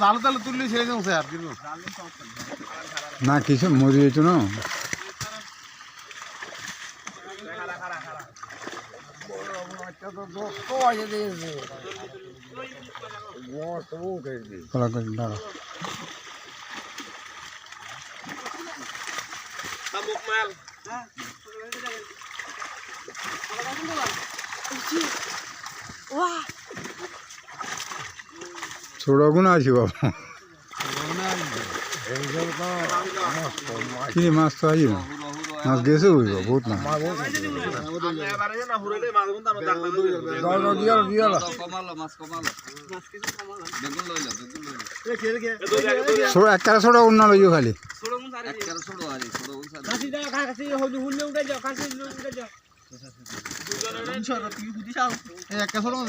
জাল তালে তুললি ছেড়ে দেবো স্যার কিন্তু না কিছু মরিয়েছো না। কলা করে দাঁড়া। ছোট গুণ আছি বাবা। কি মাছ তো না মাছ গেছে বুঝব বহুত না একটা ছোট গুণ লইও খালি। একটা ছোট একটা ছোট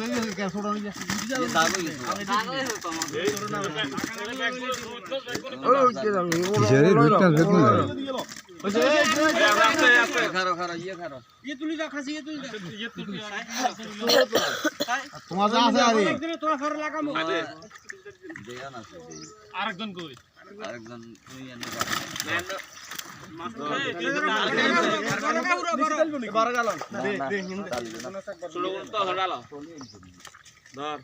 নিয়ে কিসের রুই মাছ যা আছে আরে আরেকজন কই ষোলো তো হরালো ধর।